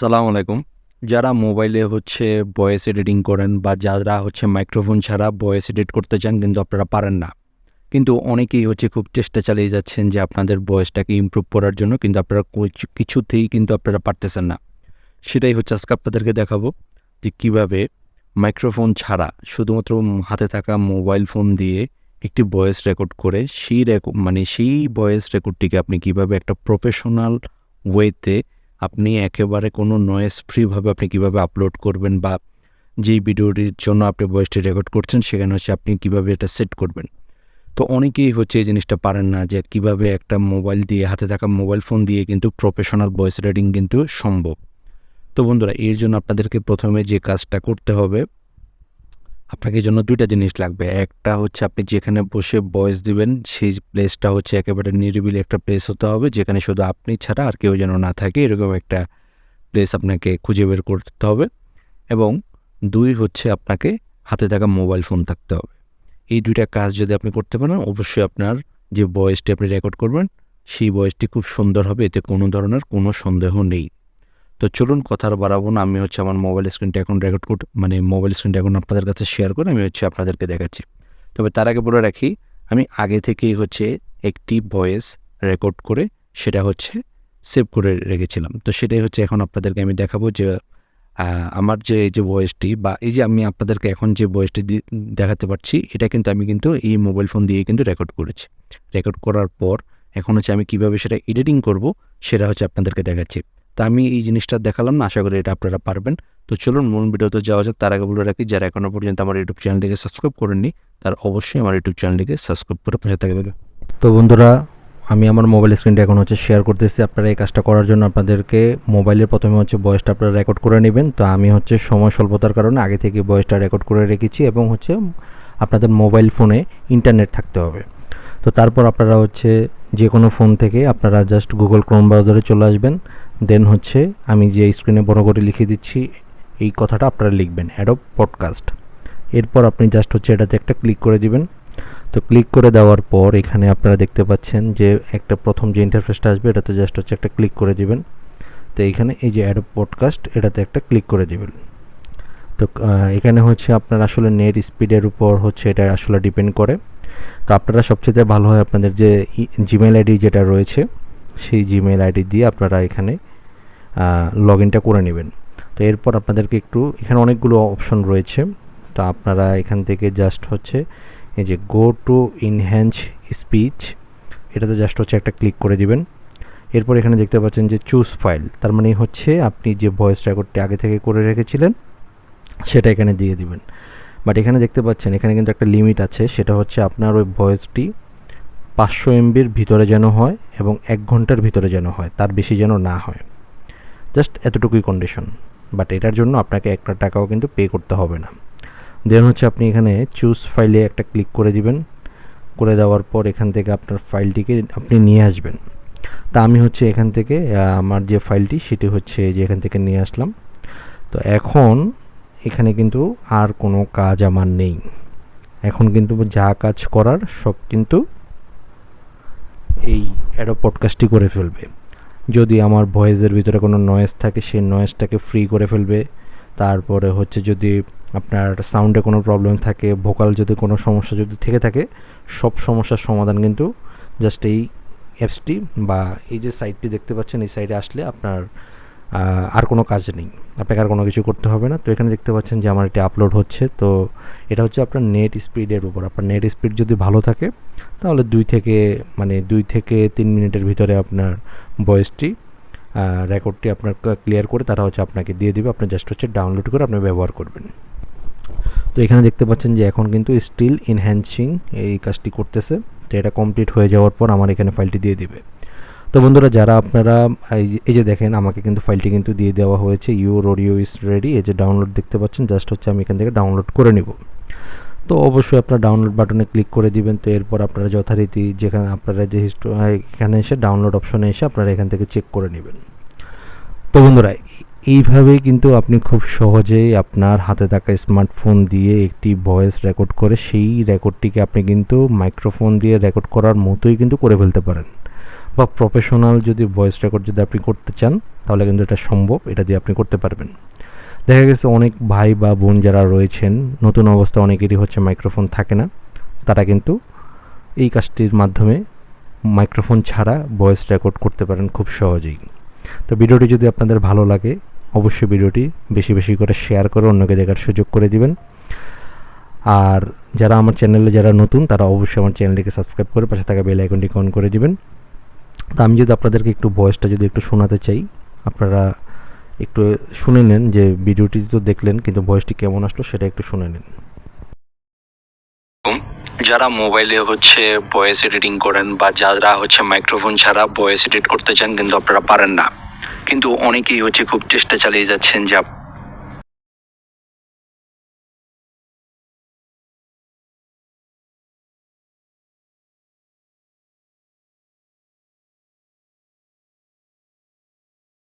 আসসালামু আলাইকুম। যারা মোবাইলে হচ্ছে ভয়েস এডিটিং করেন বা যারা হচ্ছে মাইক্রোফোন ছাড়া ভয়েস এডিট করতে চান কিন্তু আপনারা পারেন না। কিন্তু অনেকেই হচ্ছে খুব চেষ্টা চালিয়ে যাচ্ছেন যে আপনাদের ভয়েসটাকে ইমপ্রুভ করার জন্য কিন্তু আপনারা কিছু- কিছুতেই কিন্তু আপনারা পারতেছেন না। সেটাই হচ্ছে আজকে আপনাদেরকে দেখাবো যে কীভাবে মাইক্রোফোন ছাড়া শুধুমাত্র হাতে থাকা মোবাইল ফোন দিয়ে একটি ভয়েস রেকর্ড করে সেই রেকর্ড মানে সেই ভয়েস রেকর্ডটিকে আপনি কীভাবে একটা প্রফেশনাল ওয়েতে আপনি একেবারে কোনো নয়েস ফ্রিভাবে আপনি কীভাবে আপলোড করবেন বা যেই ভিডিওটির জন্য আপনি ভয়েসটি রেকর্ড করছেন, সেখানে হচ্ছে আপনি কীভাবে এটা সেট করবেন। তো অনেকেই হচ্ছে এই জিনিসটা পারেন না যে কীভাবে একটা মোবাইল দিয়ে, হাতে থাকা মোবাইল ফোন দিয়ে কিন্তু প্রফেশনাল ভয়েস রেডিং কিন্তু সম্ভব। তো বন্ধুরা, এর জন্য আপনাদেরকে প্রথমে যে কাজটা করতে হবে আপনাকে জন্য দুইটা জিনিস লাগবে। একটা হচ্ছে আপনি যেখানে বসে ভয়েস দিবেন, সেই প্লেসটা হচ্ছে একেবারে নিরিবিলি একটা প্লেস হতে হবে, যেখানে শুধু আপনি ছাড়া আর কেউ যেন না থাকে। এরকম একটা প্লেস আপনাকে খুঁজে বের করতে হবে এবং দুই হচ্ছে আপনাকে হাতে থাকা মোবাইল ফোন থাকতে হবে। এই দুইটা কাজ যদি আপনি করতে পারেন, অবশ্যই আপনার যে ভয়েসটি আপনি রেকর্ড করবেন, সেই ভয়েসটি খুব সুন্দর হবে, এতে কোনো ধরনের কোনো সন্দেহ নেই। তো চলুন কথা বাড়াবো না। আমি হচ্ছে আমার মোবাইল স্ক্রিনটা এখন রেকর্ড করতে মানে মোবাইল স্ক্রিনটা এখন আপনাদের কাছে শেয়ার করে আমি হচ্ছে আপনাদেরকে দেখাচ্ছি। তবে তার আগে বলে রাখি, আমি আগে থেকেই হচ্ছে একটি ভয়েস রেকর্ড করে সেটা হচ্ছে সেভ করে রেখেছিলাম। তো সেটাই হচ্ছে এখন আপনাদেরকে আমি দেখাবো যে আমার যে, এই যে ভয়েসটি বা এই যে আমি আপনাদেরকে এখন যে ভয়েসটি দেখাতে পারছি, এটা কিন্তু আমি কিন্তু এই মোবাইল ফোন দিয়ে কিন্তু রেকর্ড করেছি। রেকর্ড করার পর এখন হচ্ছে আমি কীভাবে সেটা এডিটিং করব, সেটা হচ্ছে আপনাদেরকে দেখাচ্ছি। তা আমি এই জিনিসটা দেখালাম না, আশা করি এটা আপনারা পারবেন। তো চলুন, মূল ভিডিওতে যাওয়া যাক। তার আগে বলে রাখি, যারা এখনও পর্যন্ত আমার ইউটিউব চ্যানেলটিকে সাবস্ক্রাইব করেননি, তার অবশ্যই আমার ইউটিউব চ্যানেলটিকে সাবস্ক্রাইব করে পাশে থাকবে তো বন্ধুরা, আমি আমার মোবাইল স্ক্রিনটা এখন হচ্ছে শেয়ার করতেছি। আপনারা এই কাজটা করার জন্য আপনাদেরকে মোবাইলের প্রথমে হচ্ছে বয়সটা আপনারা রেকর্ড করে নেবেন। তো আমি হচ্ছে সময় স্বল্পতার কারণে আগে থেকে বয়সটা রেকর্ড করে রেখেছি এবং হচ্ছে আপনাদের মোবাইল ফোনে ইন্টারনেট থাকতে হবে। তো তারপর আপনারা হচ্ছে যে কোনো ফোন থেকে আপনারা জাস্ট গুগল ক্রোম ব্রাউজারে চলে আসবেন। দেন হচ্ছে আমি যে স্ক্রিনে বড় করে লিখে দিচ্ছি, এই কথাটা আপনারা লিখবেন অ্যাডব পডকাস্ট এরপর আপনি জাস্ট হচ্ছে এটাতে একটা ক্লিক করে দিবেন। তো ক্লিক করে দেওয়ার পর এখানে আপনারা দেখতে পাচ্ছেন যে একটা প্রথম যে ইন্টারফেসটা আসবে, এটাতে জাস্ট হচ্ছে একটা ক্লিক করে দিবেন। তো এইখানে এই যে অ্যাডো পডকাস্ট এটাতে একটা ক্লিক করে দিবেন। তো এখানে হচ্ছে আপনার আসলে নেট স্পিডের উপর হচ্ছে এটা আসলে ডিপেন্ড করে। তো আপনারা সবচেয়ে ভালো হয় আপনাদের যে জিমেল আইডি যেটা রয়েছে, সেই জিমেল আইডি দিয়ে আপনারা এখানে লগ ইনটা করে নেবেন। তো এরপর আপনাদেরকে একটু এখানে অনেকগুলো অপশন রয়েছে। তো আপনারা এখান থেকে জাস্ট হচ্ছে এই যে গো টু ইনহ্যান্স স্পিচ এটাতে জাস্ট হচ্ছে একটা ক্লিক করে দিবেন। এরপর এখানে দেখতে পাচ্ছেন যে চুজ ফাইল তার মানে হচ্ছে আপনি যে ভয়েস রেকর্ডটি আগে থেকে করে রেখেছিলেন, সেটা এখানে দিয়ে দিবেন। বাট এখানে দেখতে পাচ্ছেন, এখানে কিন্তু একটা লিমিট আছে, সেটা হচ্ছে আপনার ওই ভয়েসটি পাঁচশো এমবির ভিতরে যেন হয় এবং এক ঘণ্টার ভিতরে যেন হয়, তার বেশি যেন না হয়। জাস্ট এতটুকুই কন্ডিশন বাট এটার জন্য আপনাকে একটা টাকাও কিন্তু পে করতে হবে না। দেন হচ্ছে আপনি এখানে চুজ ফাইলে একটা ক্লিক করে দিবেন। করে দেওয়ার পর এখান থেকে আপনার ফাইলটিকে আপনি নিয়ে আসবেন। তা আমি হচ্ছে এখান থেকে আমার যে ফাইলটি সেটি হচ্ছে যে এখান থেকে নিয়ে আসলাম। তো এখন এখানে কিন্তু আর কোনো কাজ আমার নেই। এখন কিন্তু যা কাজ করার সব কিন্তু এই অ্যাডো পডকাস্টটি করে ফেলবে। যদি আমার ভয়েসের ভিতরে কোনো নয়েজ থাকে, সেই নয়েজটাকে ফ্রি করে ফেলবে। তারপরে হচ্ছে যদি আপনার সাউন্ডে কোনো প্রবলেম থাকে ভোকাল যদি কোনো সমস্যা যদি থেকে থাকে, সব সমস্যার সমাধান কিন্তু জাস্ট এই অ্যাপসটি বা এই যে সাইটটি দেখতে পাচ্ছেন, এই সাইটে আসলে আপনার আর কোনো কাজ নেই। আপনাকে আর কোনো কিছু করতে হবে না। তো এখানে দেখতে পাচ্ছেন যে আমার এটি আপলোড হচ্ছে। তো এটা হচ্ছে আপনার নেট স্পিডের উপর। আপনার নেট স্পিড যদি ভালো থাকে, তাহলে দুই থেকে মানে দুই থেকে তিন মিনিটের ভিতরে আপনার ভয়েসটি রেকর্ডটি আপনার ক্লিয়ার করে তারা হচ্ছে আপনাকে দিয়ে দেবে। আপনি জাস্ট হচ্ছে ডাউনলোড করে আপনি ব্যবহার করবেন। তো এখানে দেখতে পাচ্ছেন যে এখন কিন্তু স্টিল ইনহ্যান্সিং এই কাজটি করতেছে। তো এটা কমপ্লিট হয়ে যাওয়ার পর আমার এখানে ফাইলটি দিয়ে দিবে। তো বন্ধুরা, যারা আপনারা এই যে- দেখেন, আমাকে কিন্তু ফাইলটি কিন্তু দিয়ে দেওয়া হয়েছে। ইউর অডিও ইস রেডি এই যে ডাউনলোড দেখতে পাচ্ছেন জাস্ট হচ্ছে আমি এখান থেকে ডাউনলোড করে নিব। তো অবশ্যই আপনারা ডাউনলোড বাটনে ক্লিক করে দিবেন, তো এরপর আপনারা যথারীতি যেখানে আপনারা যে হিস্টো- এখানে এসে ডাউনলোড অপশনে এসে আপনারা এখান থেকে চেক করে নেবেন। তো বন্ধুরা, এইভাবেই কিন্তু আপনি খুব সহজেই আপনার হাতে থাকা স্মার্টফোন দিয়ে একটি ভয়েস রেকর্ড করে, সেই রেকর্ডটিকে আপনি কিন্তু মাইক্রোফোন দিয়ে রেকর্ড করার মতোই কিন্তু করে ফেলতে পারেন। বা প্রফেশনাল যদি ভয়েস রেকর্ড যদি আপনি করতে চান, তাহলে কিন্তু এটা সম্ভব, এটা দিয়ে আপনি করতে পারবেন। দেখা গেছে অনেক ভাই বা বোন যারা রয়েছেন, নতুন অবস্থা অনেকেরই হচ্ছে মাইক্রোফোন থাকে না, তারা কিন্তু এই কাজটির মাধ্যমে মাইক্রোফোন ছাড়া ভয়েস রেকর্ড করতে পারেন খুব সহজেই। তো ভিডিওটি যদি আপনাদের ভালো লাগে, অবশ্যই ভিডিওটি বেশি বেশি করে শেয়ার করে অন্যকে দেখার সুযোগ করে দিবেন। আর যারা আমার চ্যানেলে যারা নতুন, তারা অবশ্যই আমার চ্যানেলটিকে সাবস্ক্রাইব করে পাশে থাকা বেল আইকনটি অন করে দিবেন। তো আমি যদি আপনাদেরকে একটু ভয়েসটা যদি একটু শোনাতে চাই, আপনারা একটু শুনে নেন যে ভিডিওটি তো দেখলেন, কিন্তু ভয়েসটি কেমন আসলো সেটা একটু শুনে নেন। যারা মোবাইলে হচ্ছে ভয়েস এডিটিং করেন বা যারা হচ্ছে মাইক্রোফোন ছাড়া ভয়েস এডিট করতে চান, কিন্তু আপনারা পারেন না। কিন্তু অনেকেই হচ্ছে খুব চেষ্টা চালিয়ে যাচ্ছেন যে